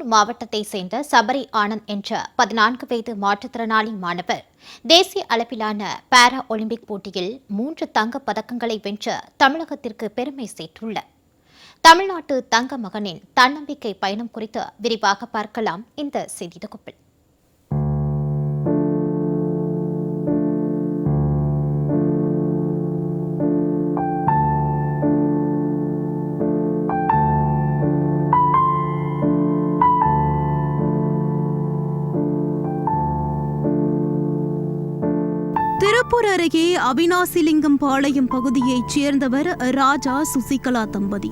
திருப்பூர் மாவட்டத்தை சேர்ந்த சபரி ஆனந்த் என்ற பதினான்கு வயது மாற்றுத்திறனாளி மாணவர் தேசிய அளவிலான பாரா ஒலிம்பிக் போட்டியில் மூன்று தங்கப் பதக்கங்களை வென்ற தமிழகத்திற்கு பெருமை சேர்த்துள்ளார். தமிழ்நாட்டு தங்க மகனின் தன்னம்பிக்கை பயணம் குறித்து விரிவாக பார்க்கலாம் இந்த செய்தி தொகுப்பில். திருப்பூர் அருகே அவினாசிலிங்கம் பாளையம் பகுதியைச் சேர்ந்தவர் ராஜா சுசிகலா தம்பதி.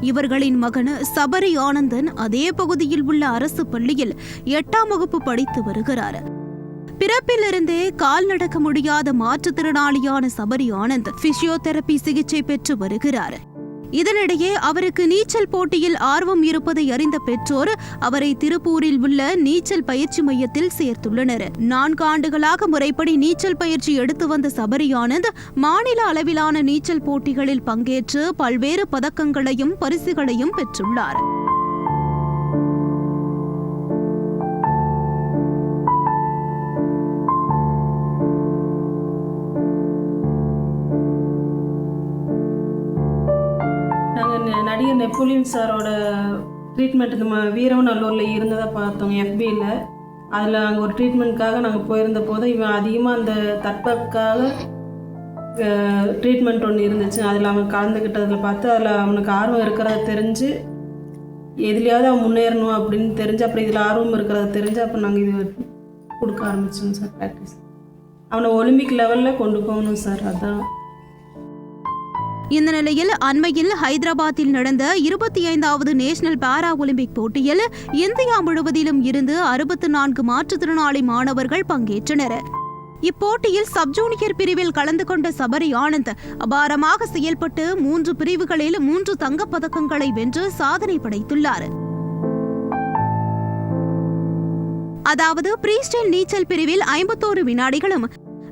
இவர்களின் மகன் சபரி ஆனந்தன் அதே பகுதியில் உள்ள அரசு பள்ளியில் எட்டாம் வகுப்பு படித்து வருகிறார். பிறப்பிலிருந்தே கால் நடக்க முடியாத மாற்றுத்திறனாளியான சபரி ஆனந்த் பிசியோதெரபி சிகிச்சை பெற்று வருகிறார். இதனிடையே அவருக்கு நீச்சல் போட்டியில் ஆர்வம் இருப்பதை அறிந்த பெற்றோர் அவரை திருப்பூரில் உள்ள நீச்சல் பயிற்சி மையத்தில் சேர்த்துள்ளனர். நான்கு ஆண்டுகளாக முறைப்படி நீச்சல் பயிற்சி எடுத்து வந்த சபரி ஆனந்த் மாநில அளவிலான நீச்சல் போட்டிகளில் பங்கேற்று பல்வேறு பதக்கங்களையும் பரிசுகளையும் பெற்றுள்ளார். நடிகர் நெப்போலியன் சாரோட ட்ரீட்மெண்ட் இந்த வீரவநல்லூரில் இருந்ததை பார்த்தோம் எஃபியில் அதில் அங்கே ஒரு ட்ரீட்மெண்ட்காக நாங்கள் போயிருந்த போது இவன் அதிகமாக அந்த தட்பக்காக ட்ரீட்மெண்ட் ஒன்று இருந்துச்சு. அதில் அவன் கலந்துக்கிட்டதில் பார்த்து அதில் அவனுக்கு ஆர்வம் இருக்கிறத தெரிஞ்சு எதுலையாவது அவன் முன்னேறணும் அப்படின்னு தெரிஞ்சு அப்புறம் இதில் ஆர்வம் இருக்கிறத தெரிஞ்சு அப்போ நாங்கள் இது கொடுக்க ஆரம்பித்தோம் சார் ப்ராக்டிஸ் அவனை ஒலிம்பிக் லெவலில் கொண்டு போகணும் சார் அதான். இந்த நிலையில் அண்மையில் ஹைதராபாத்தில் நடந்த இருபத்தி ஐந்தாவது நேஷனல் பாரா ஒலிம்பிக் போட்டியில் இந்தியா முழுவதிலும் இருந்து அறுபத்து நான்கு மாற்றுத்திறனாளி மாணவர்கள் பங்கேற்றனர். இப்போட்டியில் சப்ஜூனியர் பிரிவில் கலந்து கொண்ட சபரி ஆனந்த் அபாரமாக செயல்பட்டு மூன்று பிரிவுகளில் மூன்று தங்கப் பதக்கங்களை வென்று சாதனை படைத்துள்ளார். அதாவது பிரீஸ்டைல் நீச்சல் பிரிவில் ஐம்பத்தோரு வினாடிகளும்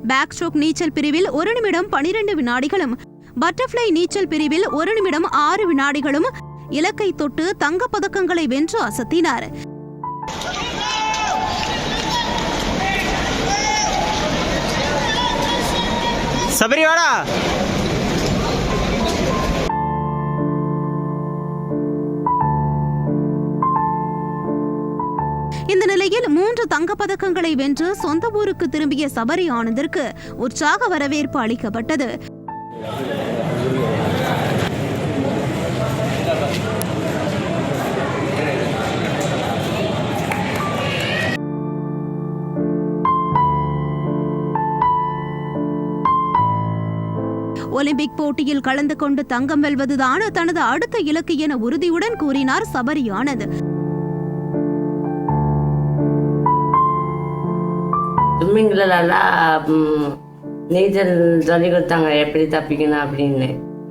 பேக் ஸ்ட்ரோக் நீச்சல் பிரிவில் ஒரு நிமிடம் பனிரெண்டு வினாடிகளும் பட்டர்ஃப்ளை நீச்சல் பிரிவில் ஒரு நிமிடம் ஆறு வினாடிகளும் இலக்கை தொட்டு தங்கப் பதக்கங்களை வென்று அசத்தினார். சபரி வாடா. இந்த நிலையில் மூன்று தங்கப் பதக்கங்களை வென்று சொந்த ஊருக்கு திரும்பிய சபரி ஆனந்திற்கு உற்சாக வரவேற்பு அளிக்கப்பட்டது. ஒலிம்பிக் போட்டியில் கலந்து கொண்டு தங்கம் வெல்வதுதான் தனது அடுத்த இலக்கு என உறுதியுடன் கூறினார் சபரி ஆனந்த் நல்லா நீச்சல் சொல்லி கொடுத்தாங்க எப்படி தப்பிக்கணும் அப்படின்னு.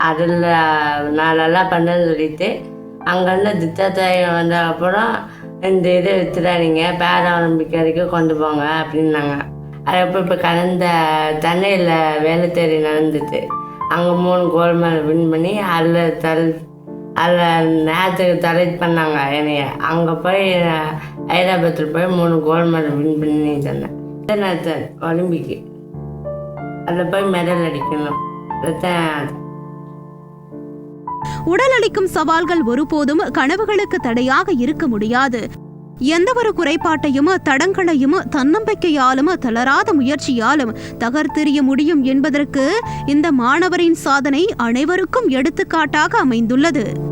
அதில் நான் நல்லா பண்ணேன்னு சொல்லிட்டு அங்கேருந்து திட்டத்தாயம் வந்த அப்புறம் இந்த இதை வித்துடாதீங்க பேர ஒலிம்பிக் வரைக்கும் கொண்டு போங்க அப்படின்னாங்க. அது அப்போ இப்போ கடந்த தண்ணியில் வேலை தேடி நடந்துட்டு அங்கே மூணு கோல் மெடல் வின் பண்ணி அதில் தல் அதில் நேரத்துக்கு செலக்ட் பண்ணாங்க என்னைய. அங்கே போய் ஹைதராபாத்தில் போய் மூணு கோல் மெடல் வின் பண்ணி தந்தேன் இன்டர்நேஷனல் ஒலிம்பிக்கு. அதில் போய் மெடல் அடிக்கணும். அதுதான் உடல் அளிக்கும் சவால்கள் ஒருபோதும் கனவுகளுக்கு தடையாக இருக்க முடியாது. எந்தவொரு குறைபாட்டையும் தடங்களையும் தன்னம்பிக்கையாலும் தளராத முயற்சியாலும் தகர்த்தெறிய முடியும் என்பதற்கு இந்த மாணவரின் சாதனை அனைவருக்கும் எடுத்துக்காட்டாக அமைந்துள்ளது.